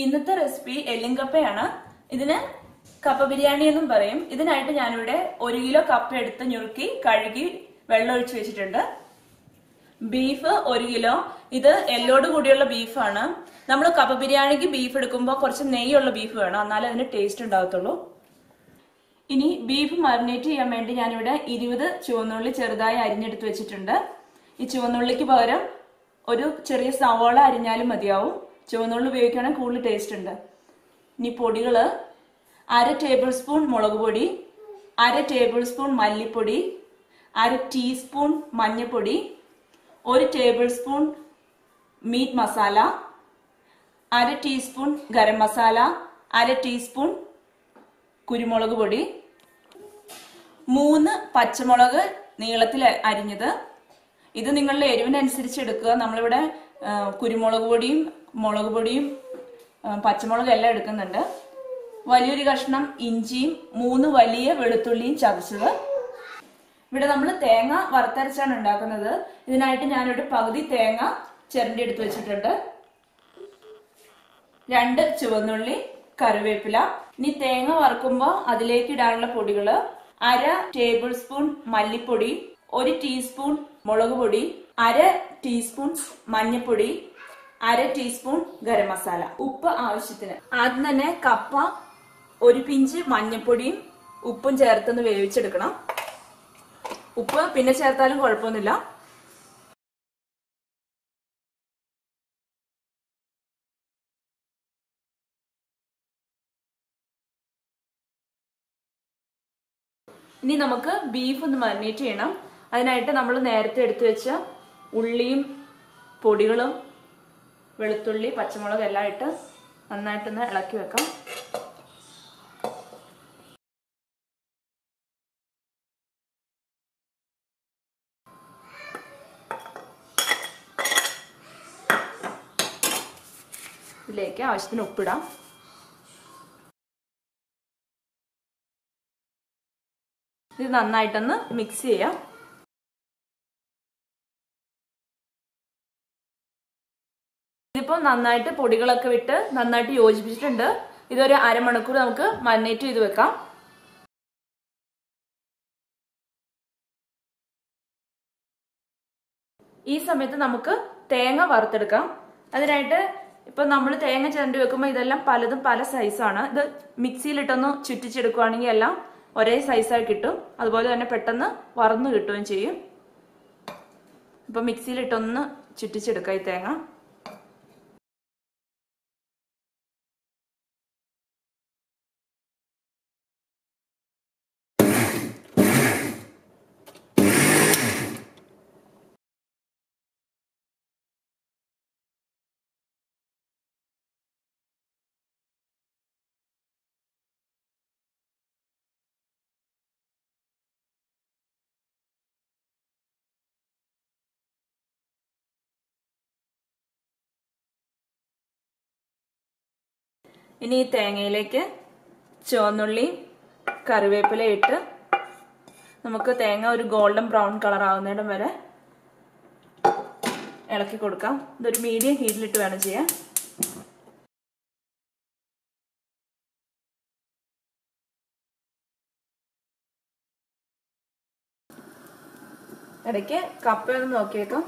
ഇന്നത്തെ റെസിപ്പി എല്ലിങ്കപ്പയാണ് ഇതിന് കപ്പ ബിരിയാണി എന്നും പറയും. ഇതിനായിട്ട് ഞാനിവിടെ ഒരു കിലോ കപ്പ എടുത്ത് ഞുറുക്കി കഴുകി വെള്ളം വെച്ചിട്ടുണ്ട്. ബീഫ് ഒരു കിലോ. ഇത് എല്ലോട് കൂടിയുള്ള ബീഫാണ്. നമ്മൾ കപ്പ ബിരിയാണിക്ക് ബീഫ് എടുക്കുമ്പോൾ കുറച്ച് നെയ്യുള്ള ബീഫ് വേണം. എന്നാലേ അതിന് ടേസ്റ്റ് ഉണ്ടാകത്തുള്ളൂ. ഇനി ബീഫ് മറിനേറ്റ് ചെയ്യാൻ വേണ്ടി ഞാനിവിടെ ഇരുപത് ചുവന്നുള്ളി ചെറുതായി അരിഞ്ഞെടുത്ത് വെച്ചിട്ടുണ്ട്. ഈ ചുവന്നുള്ളിക്ക് പകരം ഒരു ചെറിയ സവോള അരിഞ്ഞാലും മതിയാവും. ചുവന്നുള്ളി ഉപയോഗിക്കുകയാണെങ്കിൽ കൂടുതൽ ടേസ്റ്റ് ഉണ്ട്. ഇനി പൊടികൾ അര ടേബിൾ സ്പൂൺ മുളക് പൊടി അര ടേബിൾ സ്പൂൺ മല്ലിപ്പൊടി അര ടീസ്പൂൺ മഞ്ഞൾപ്പൊടി ഒരു ടേബിൾ സ്പൂൺ മീറ്റ് മസാല അര ടീസ്പൂൺ ഗരം മസാല അര ടീസ്പൂൺ കുരുമുളക് പൊടി മൂന്ന് പച്ചമുളക് നീളത്തിൽ അരിഞ്ഞത്. ഇത് നിങ്ങളുടെ എരിവിനനുസരിച്ച് എടുക്കുക. നമ്മളിവിടെ കുരുമുളക് പൊടിയും മുളക് പൊടിയും പച്ചമുളകും എല്ലാം എടുക്കുന്നുണ്ട്. വലിയൊരു കഷ്ണം ഇഞ്ചിയും മൂന്ന് വലിയ വെളുത്തുള്ളിയും ചതച്ചത്. ഇവിടെ നമ്മൾ തേങ്ങ വറുത്തരച്ചാണ് ഉണ്ടാക്കുന്നത്. ഇതിനായിട്ട് ഞാനൊരു പകുതി തേങ്ങ ചിരണ്ടി എടുത്ത് വെച്ചിട്ടുണ്ട്. രണ്ട് ചുവന്നുള്ളി കറിവേപ്പില. ഇനി തേങ്ങ വറുക്കുമ്പോൾ അതിലേക്ക് ഇടാനുള്ള പൊടികൾ അര ടേബിൾ സ്പൂൺ മല്ലിപ്പൊടി ഒരു ടീസ്പൂൺ മുളക് പൊടി അര ടീസ്പൂൺ മഞ്ഞൾപ്പൊടി അര ടീസ്പൂൺ ഗരം മസാല. ഉപ്പ് ആവശ്യത്തിന്. ആദ്യം തന്നെ കപ്പ ഒരു പിഞ്ച് മഞ്ഞൾപ്പൊടിയും ഉപ്പും ചേർത്തൊന്ന് വേവിച്ചെടുക്കണം. ഉപ്പ് പിന്നെ ചേർത്താലും കുഴപ്പമൊന്നുമില്ല. ഇനി നമുക്ക് ബീഫ് ഒന്ന് മറിനേറ്റ് ചെയ്യണം. അതിനായിട്ട് നമ്മൾ നേരത്തെ എടുത്തു വെച്ച ഉള്ളിയും പൊടികളും വെളുത്തുള്ളി പച്ചമുളക് എല്ലാം ഇട്ട് നന്നായിട്ടൊന്ന് ഇളക്കി വെക്കാം. ഇതിലേക്ക് ആവശ്യത്തിന് ഉപ്പിടാം. ഇത് നന്നായിട്ടൊന്ന് മിക്സ് ചെയ്യാം. ഇതിപ്പോൾ നന്നായിട്ട് പൊടികളൊക്കെ വിട്ട് നന്നായിട്ട് യോജിപ്പിച്ചിട്ടുണ്ട്. ഇതൊരു അരമണിക്കൂർ നമുക്ക് മറിനേറ്റ് ചെയ്ത് വെക്കാം. ഈ സമയത്ത് നമുക്ക് തേങ്ങ വറുത്തെടുക്കാം. അതിനായിട്ട് ഇപ്പൊ നമ്മൾ തേങ്ങ ചിരണ്ടി വെക്കുമ്പോൾ ഇതെല്ലാം പലതും പല സൈസാണ് ഇത് മിക്സിയിലിട്ടൊന്ന് ചുറ്റിച്ചെടുക്കുവാണെങ്കിൽ എല്ലാം ഒരേ സൈസായി കിട്ടും. അതുപോലെ തന്നെ പെട്ടെന്ന് വറന്ന് കിട്ടുകയും ചെയ്യും. ഇപ്പൊ മിക്സിയിലിട്ടൊന്ന് ചുറ്റിച്ചെടുക്കാം ഈ തേങ്ങ. ഇനി ഈ തേങ്ങയിലേക്ക് ചുവന്നുള്ളി കറിവേപ്പില ഇട്ട് നമുക്ക് തേങ്ങ ഒരു ഗോൾഡൻ ബ്രൗൺ കളർ ആവുന്നിടം വരെ ഇളക്കി കൊടുക്കാം. ഇതൊരു മീഡിയം ഹീറ്റിലിട്ട് വേണം ചെയ്യാൻ. ഇടയ്ക്ക് കപ്പയൊന്ന് നോക്കിയേക്കാം.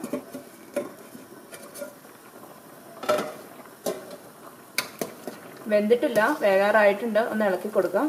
വെന്തിട്ടില്ല വേകാറായിട്ടുണ്ട് ഒന്ന് ഇളക്കി കൊടുക്കാം.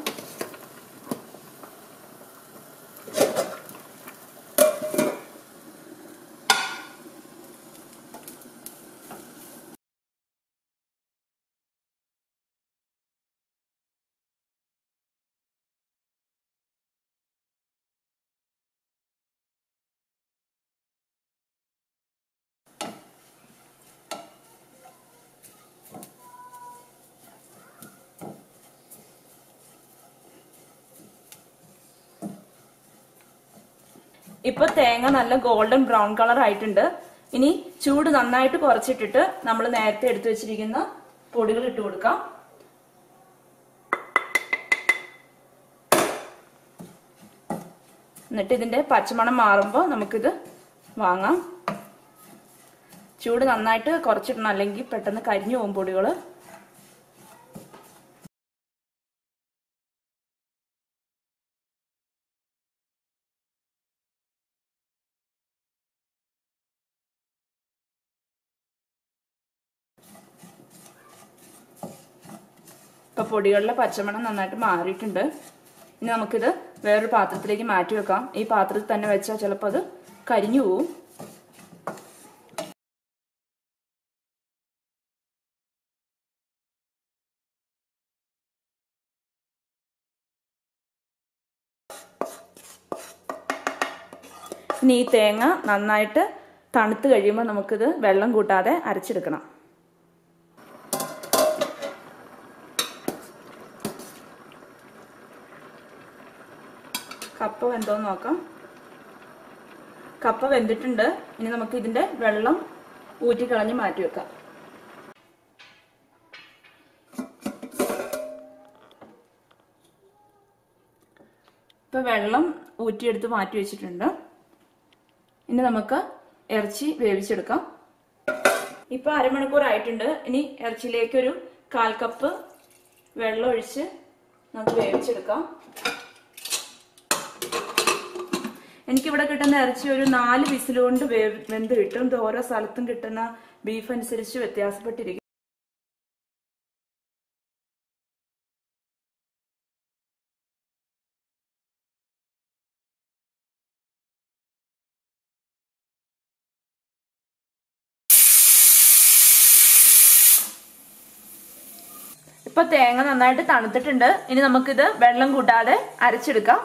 ഇപ്പൊ തേങ്ങ നല്ല ഗോൾഡൻ ബ്രൗൺ കളർ ആയിട്ടുണ്ട്. ഇനി ചൂട് നന്നായിട്ട് കുറച്ചിട്ടിട്ട് നമ്മൾ നേരത്തെ എടുത്തു വെച്ചിരിക്കുന്ന പൊടികൾ ഇട്ട് കൊടുക്കാം. എന്നിട്ട് ഇതിന്റെ പച്ചമണം മാറുമ്പോൾ നമുക്കിത് വാങ്ങാം. ചൂട് നന്നായിട്ട് കുറച്ചിടണം അല്ലെങ്കിൽ പെട്ടെന്ന് കരിഞ്ഞു പോകും പൊടികൾ ഇപ്പൊ പൊടികളുടെ പച്ചമണം നന്നായിട്ട് മാറിയിട്ടുണ്ട്. ഇനി നമുക്കിത് വേറൊരു പാത്രത്തിലേക്ക് മാറ്റി വെക്കാം. ഈ പാത്രത്തിൽ തന്നെ വെച്ചാൽ ചിലപ്പോൾ അത് കരിഞ്ഞു പോവും. ഇനി ഈ തേങ്ങ നന്നായിട്ട് തണുത്ത് കഴിയുമ്പോൾ നമുക്കിത് വെള്ളം കൂട്ടാതെ അരച്ചെടുക്കണം. വെന്തോന്ന് നോക്കാം കപ്പ വെന്തിട്ടുണ്ട്. ഇനി നമുക്ക് ഇതിന്റെ വെള്ളം ഊറ്റിക്കളഞ്ഞ് മാറ്റി വെക്കാം. ഇപ്പൊ വെള്ളം ഊറ്റിയെടുത്ത് മാറ്റി വെച്ചിട്ടുണ്ട്. ഇനി നമുക്ക് ഇറച്ചി വേവിച്ചെടുക്കാം. ഇപ്പൊ അരമണിക്കൂർ ആയിട്ടുണ്ട് ഇനി ഇറച്ചിയിലേക്ക് ഒരു കാൽ കപ്പ് വെള്ളം ഒഴിച്ച് നമുക്ക് വേവിച്ചെടുക്കാം. എനിക്കിവിടെ കിട്ടുന്ന ഇറച്ചി ഒരു നാല് വിസിലുകൊണ്ട് വെന്ത് കിട്ടും. ഇത് ഓരോ സ്ഥലത്തും കിട്ടുന്ന ബീഫ് അനുസരിച്ച് വ്യത്യാസപ്പെട്ടിരിക്കും. ഇപ്പൊ തേങ്ങ നന്നായിട്ട് തണുത്തിട്ടുണ്ട്. ഇനി നമുക്കിത് വെള്ളം കൂട്ടാതെ അരച്ചെടുക്കാം.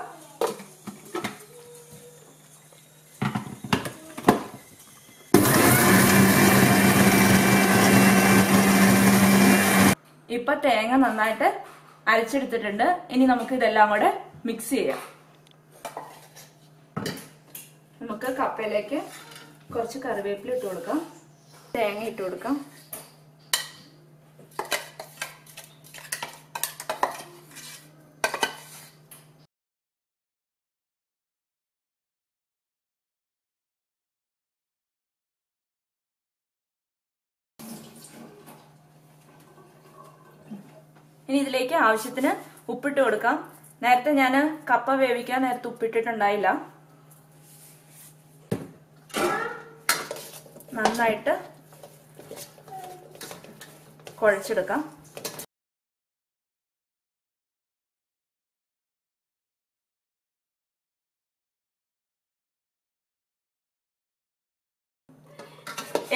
ഇപ്പൊ തേങ്ങ നന്നായിട്ട് അരച്ചെടുത്തിട്ടുണ്ട്. ഇനി നമുക്ക് ഇതെല്ലാം കൂടെ മിക്സ് ചെയ്യാം. നമുക്ക് കപ്പയിലേക്ക് കുറച്ച് കറിവേപ്പില ഇട്ട് കൊടുക്കാം. തേങ്ങ ഇട്ട് കൊടുക്കാം. ഇനി ഇതിലേക്ക് ആവശ്യത്തിന് ഉപ്പിട്ട് കൊടുക്കാം. നേരത്തെ ഞാൻ കപ്പ വേവിക്കാൻ നേരത്തെ ഉപ്പിട്ടിട്ടുണ്ടായില്ല. നന്നായിട്ട് കുഴച്ചെടുക്കാം.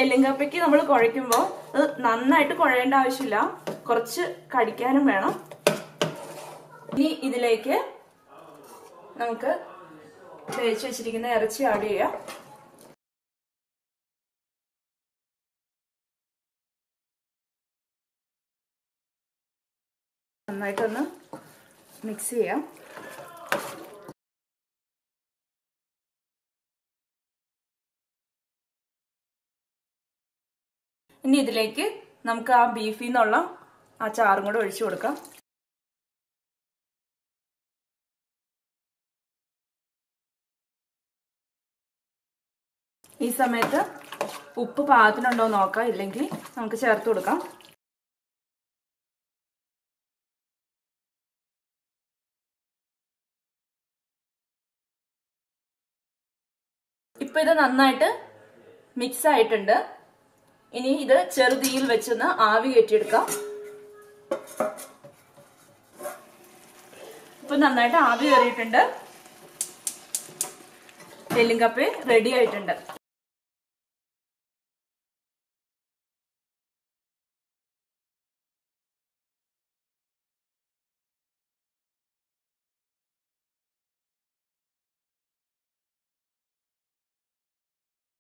എല്ലുങ്കപ്പയ്ക്ക് നമ്മൾ കുഴയ്ക്കുമ്പോൾ അത് നന്നായിട്ട് കുഴയേണ്ട ആവശ്യമില്ല. കുറച്ച് കടിക്കാനും വേണം. ഇനി ഇതിലേക്ക് നമുക്ക് വേവിച്ച് വെച്ചിരിക്കുന്ന ഇറച്ചി ആഡ് ചെയ്യാം. നന്നായിട്ടൊന്ന് മിക്സ് ചെയ്യാം. ഇനി ഇതിലേക്ക് നമുക്ക് ആ ബീഫിൽ നിന്നുള്ള ആ ചാറും കൂടെ ഒഴിച്ചു കൊടുക്കാം. ഈ സമയത്ത് ഉപ്പ് പാകത്തിനുണ്ടോ നോക്കാം. ഇല്ലെങ്കിൽ നമുക്ക് ചേർത്ത് കൊടുക്കാം. ഇപ്പൊ ഇത് നന്നായിട്ട് മിക്സ് ആയിട്ടുണ്ട്. ഇനി ഇത് ചെറുതീയിൽ വെച്ചൊന്ന് ആവി കയറ്റിയെടുക്കാം. ഇപ്പൊ നന്നായിട്ട് ആവി കയറിയിട്ടുണ്ട് എല്ലും കപ്പ റെഡി ആയിട്ടുണ്ട്.